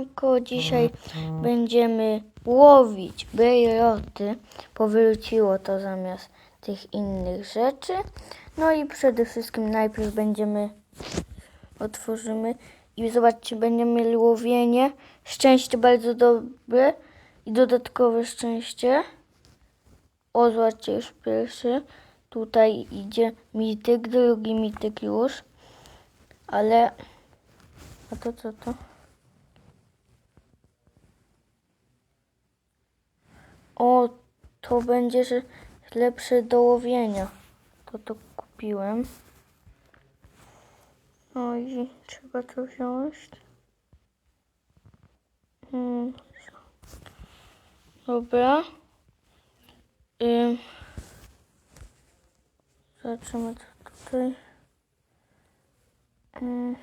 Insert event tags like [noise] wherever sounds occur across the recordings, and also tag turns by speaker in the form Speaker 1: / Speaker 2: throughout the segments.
Speaker 1: Siemanko, dzisiaj będziemy łowić bejroty. Powróciło to zamiast tych innych rzeczy. No i przede wszystkim najpierw będziemy, otworzymy i zobaczcie, będziemy mieli łowienie. Szczęście bardzo dobre i dodatkowe szczęście. O, zobaczcie, już pierwszy. Tutaj idzie mityk, drugi mityk już. Ale... A to co to? O, to będzie lepsze do łowienia. To to kupiłem. No i trzeba to wziąć. Hmm. Dobra. Ym. Zobaczymy co tutaj. Ym.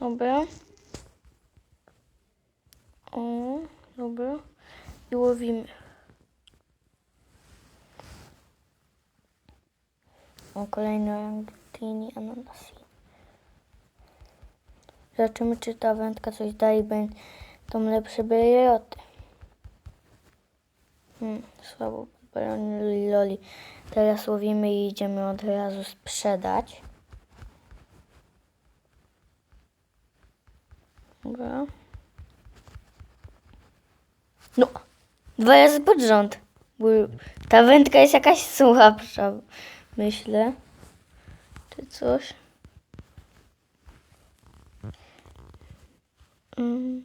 Speaker 1: Dobra. O, dobra. I łowimy. O, kolejny orangutini ananasi. Zobaczymy, czy ta wędka coś da i będą lepsze bejoty. Hmm, słabo loli. Teraz łowimy i idziemy od razu sprzedać. Dobra. No, dwa razy pod rząd. Bo ta wędka jest jakaś słabsza, myślę. Czy coś. Mm.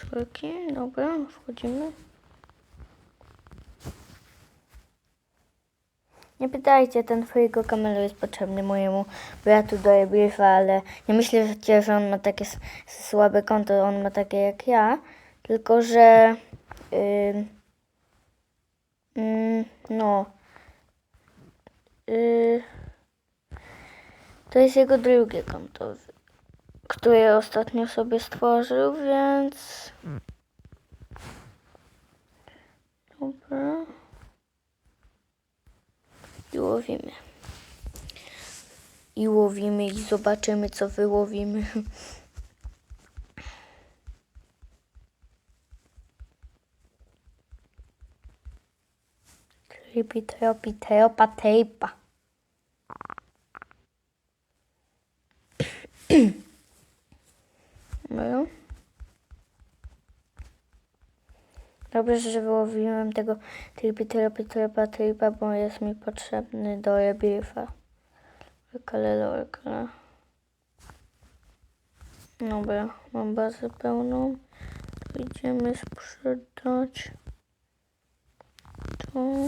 Speaker 1: Słoki, dobra, wchodzimy. Nie pytajcie, ten twojego kamelu jest potrzebny mojemu bratu do briefa, ale nie myślę, że on ma takie słabe konto, on ma takie jak ja, tylko że ym, ym, no. Y, to jest jego drugie konto, które ostatnio sobie stworzył, więc dobra łowimy. I łowimy i zobaczymy, co wyłowimy. Tripi, tropi, tropa, tejpa. No. Dobrze, że wyłowiłem tego tripi, tropi, tropa, tripa, bo jest mi potrzebny do rebirfa. Orkalelo, orkala. Dobra, mam bazę pełną. Idziemy sprzedać to.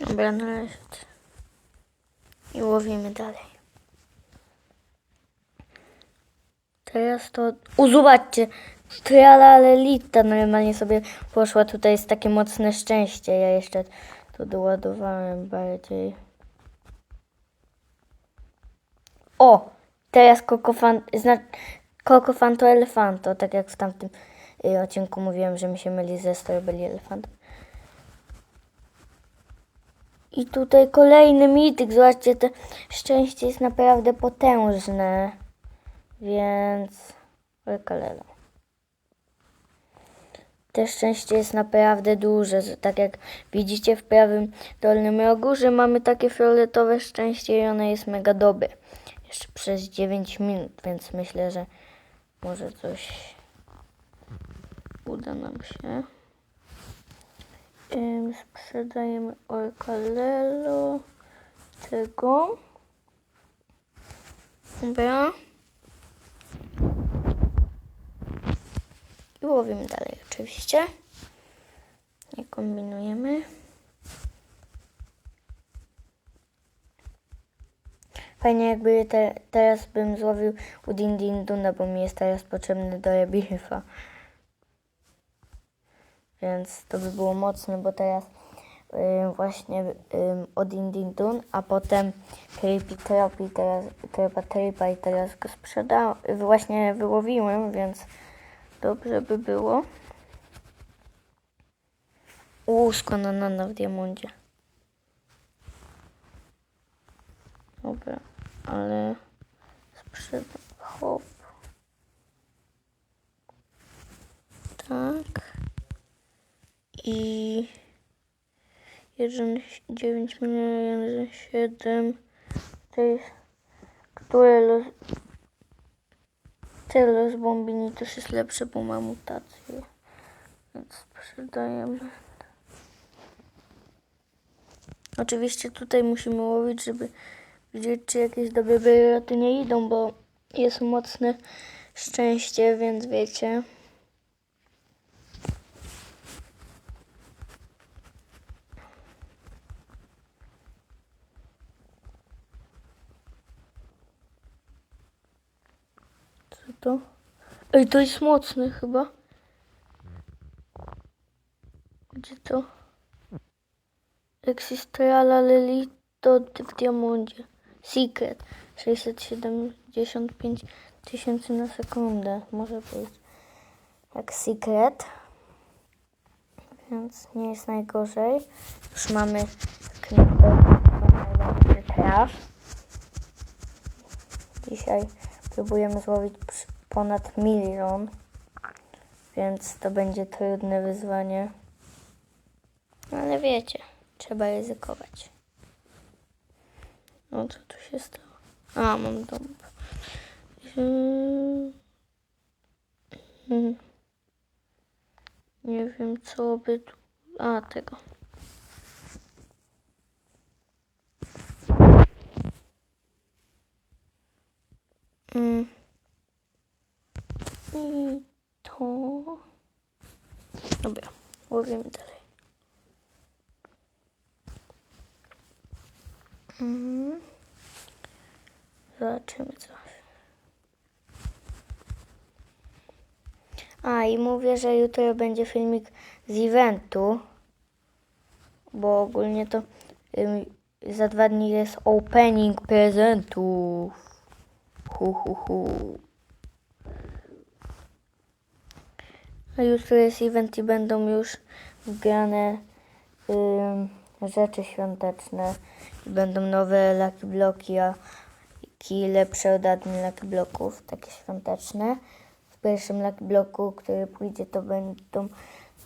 Speaker 1: Dobra, należy. I łowimy dalej. Teraz to... O, zobaczcie! Trialalelita normalnie sobie poszła. Tutaj jest takie mocne szczęście. Ja jeszcze to doładowałem bardziej. O! Teraz kokofan... Zna... Kokofanto elefanto. Tak jak w tamtym y, odcinku mówiłem, że mi się myli ze Strawberry Elefantem. I tutaj kolejny mityk. Zobaczcie, to szczęście jest naprawdę potężne. Więc... Orkalelo. Te szczęście jest naprawdę duże. Tak jak widzicie w prawym dolnym rogu, że mamy takie fioletowe szczęście i ono jest mega dobre. Jeszcze przez 9 minut, więc myślę, że może coś uda nam się. Sprzedajemy Orkalelo tego. Dobra. I łowimy dalej oczywiście. Nie kombinujemy. Fajnie jakby te, teraz bym złowił u Din bo mi jest teraz potrzebny do rebirfa. Więc to by było mocne, bo teraz ym, właśnie ym, od Din Din Dun, a potem Creepy Tropi, teraz Tropa Tripa i teraz go sprzedałem, właśnie wyłowiłem, więc Dobrze by było. Łóżko na nana w diamondzie. Dobra, ale sprzedam. Hop. Tak. I 1, 9 milion, 1, 7. To jest, które los, te los bombini też jest lepsze, bo ma mutację. Więc sprzedajemy. Oczywiście tutaj musimy łowić, żeby widzieć, czy jakieś dobre wyroty nie idą, bo jest mocne szczęście, więc wiecie. Co to? Ej, to jest mocne chyba. Gdzie to? Existrala Lelito w diamondzie. Secret. 675 tysięcy na sekundę. Może być jak Secret. Więc nie jest najgorzej. Już mamy. Teraz. Dzisiaj próbujemy złowić przy- ponad milion. Więc to będzie trudne wyzwanie. Ale wiecie, trzeba ryzykować. No co tu się stało? A, mam dom. Hmm. Hmm. Nie wiem, co by tu... A, tego. Mm. I to... Dobra, łowimy dalej. Mhm. Zobaczymy co. A i mówię, że jutro będzie filmik z eventu, bo ogólnie to ym, za dwa dni jest opening prezentów. Hu, hu, hu. A jutro jest event i będą już wgrane ym, rzeczy świąteczne. I będą nowe Lucky Bloki, a i lepsze od Lucky Bloków, takie świąteczne. W pierwszym Lucky Bloku, który pójdzie, to będą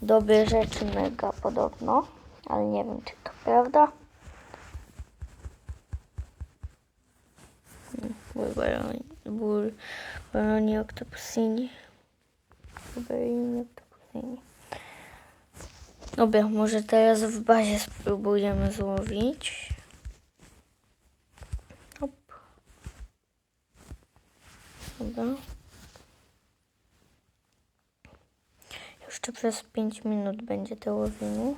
Speaker 1: dobre rzeczy mega podobno, ale nie wiem, czy to prawda. Bulbaroni, bulbaroni octopusini. Bulbaroni octopusini. Dobra, może teraz w bazie spróbujemy złowić. Hop. Dobra. Jeszcze przez 5 minut będzie to łowienie.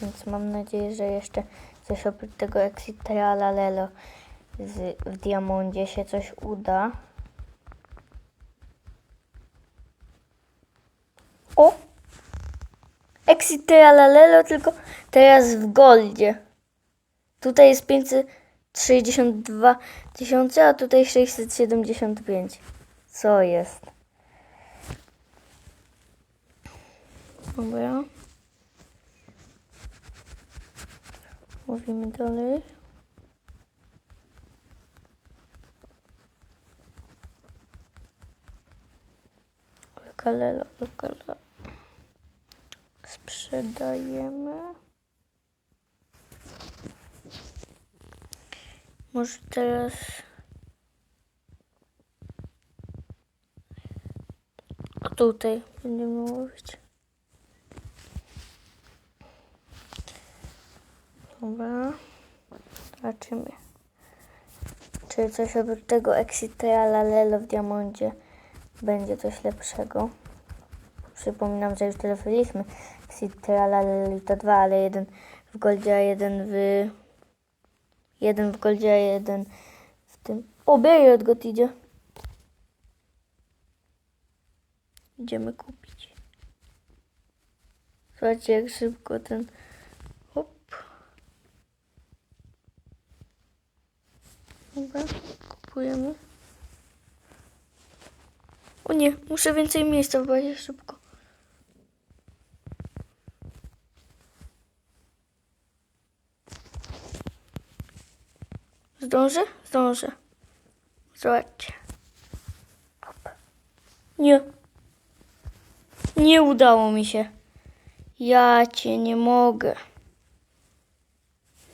Speaker 1: Więc mam nadzieję, że jeszcze coś oprócz tego Exitreala Lelo z, w Diamondzie się coś uda. O! Exitreala Lelo, tylko teraz w Goldzie. Tutaj jest 562 tysiące, a tutaj 675. Co jest? Dobra. Mówimy dalej. Lokalelo, lokalelo. Sprzedajemy. Może teraz... Tutaj będziemy łowić. Dobra. Zobaczymy. Czy coś oprócz tego Exitreala Lelo w diamondzie będzie coś lepszego. Przypominam, że już Lelo i to dwa, ale jeden w Goldzie, a jeden w... Jeden w Goldzie, a jeden w tym... O, Beriot go idzie. Idziemy kupić. Zobaczcie, jak szybko ten... Hop. Dobra, kupujemy. O nie, nie, muszę więcej miejsca wybrać szybko. Zdążę? Zdążę. Zobaczcie. Nie. Nie udało mi się. Ja cię nie mogę.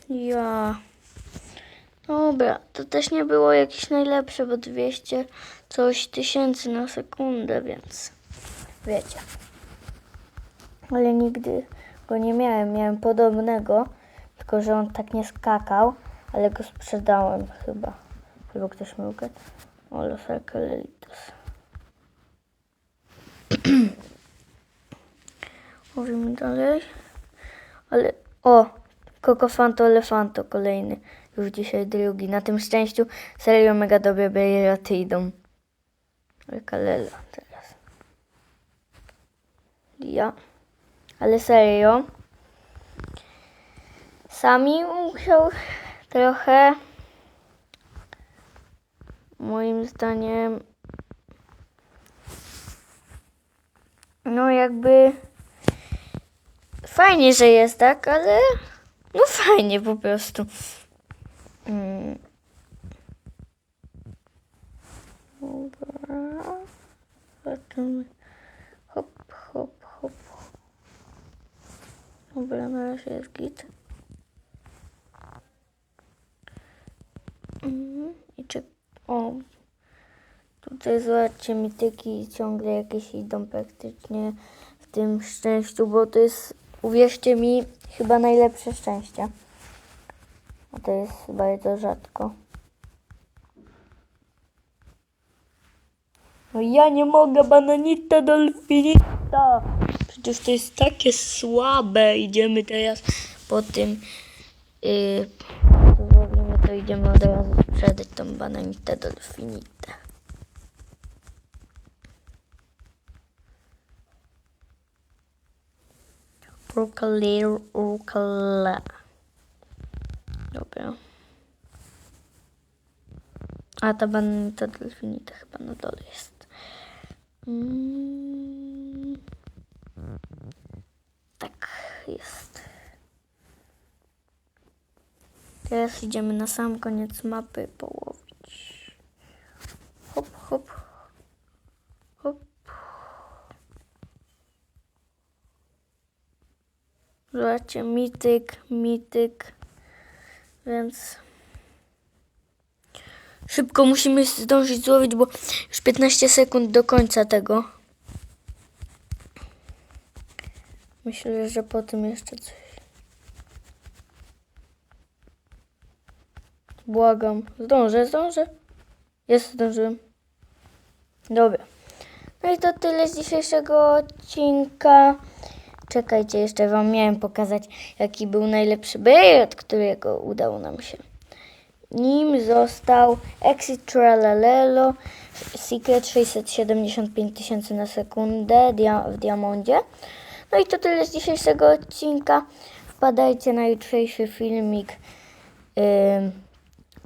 Speaker 1: Ja. Dobra, to też nie było jakieś najlepsze, bo 200 coś tysięcy na sekundę, więc wiecie. Ale nigdy go nie miałem. Miałem podobnego, tylko że on tak nie skakał, ale go sprzedałem chyba. Albo ktoś mi ukradł. O, Los Arkelelitos. [clears throat] Mówimy dalej. Ale, o, Kokofanto Elefanto kolejny. Już dzisiaj drugi. Na tym szczęściu serio mega dobre bejeraty idą. Kalela teraz. Ja. Ale serio. Sami musiał trochę moim zdaniem no jakby fajnie, że jest tak, ale no fajnie po prostu. Mm. Zobaczymy. Hop, hop, hop. Dobra, na razie jest git. Mhm. I czy... O. Tutaj zobaczcie, mityki ciągle jakieś idą praktycznie w tym szczęściu, bo to jest, uwierzcie mi, chyba najlepsze szczęście. A to jest bardzo rzadko. No ja nie mogę, bananita dolfinita. Przecież to jest takie słabe. Idziemy teraz po tym. Yy, co złowimy, to idziemy od razu sprzedać tą bananitę dolfinitę. Rukali, rukala. Dobra. A ta bananita delfinita chyba na dole jest. Mm. Tak, jest. Teraz idziemy na sam koniec mapy połowić. Hop, hop. Hop. Zobaczcie, mityk, mityk. Więc szybko musimy zdążyć złowić, bo już 15 sekund do końca tego. Myślę, że po tym jeszcze coś. Błagam. Zdążę, zdążę. Jest, zdążyłem. Dobra. No i to tyle z dzisiejszego odcinka. Czekajcie, jeszcze Wam miałem pokazać, jaki był najlepszy bejot, którego udało nam się. Nim został Exit Tralalelo, Secret 675 tysięcy na sekundę dia w Diamondzie. No i to tyle z dzisiejszego odcinka. Wpadajcie na jutrzejszy filmik ym,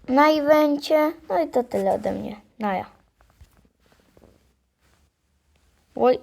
Speaker 1: na evencie. No i to tyle ode mnie. Naja. Oj.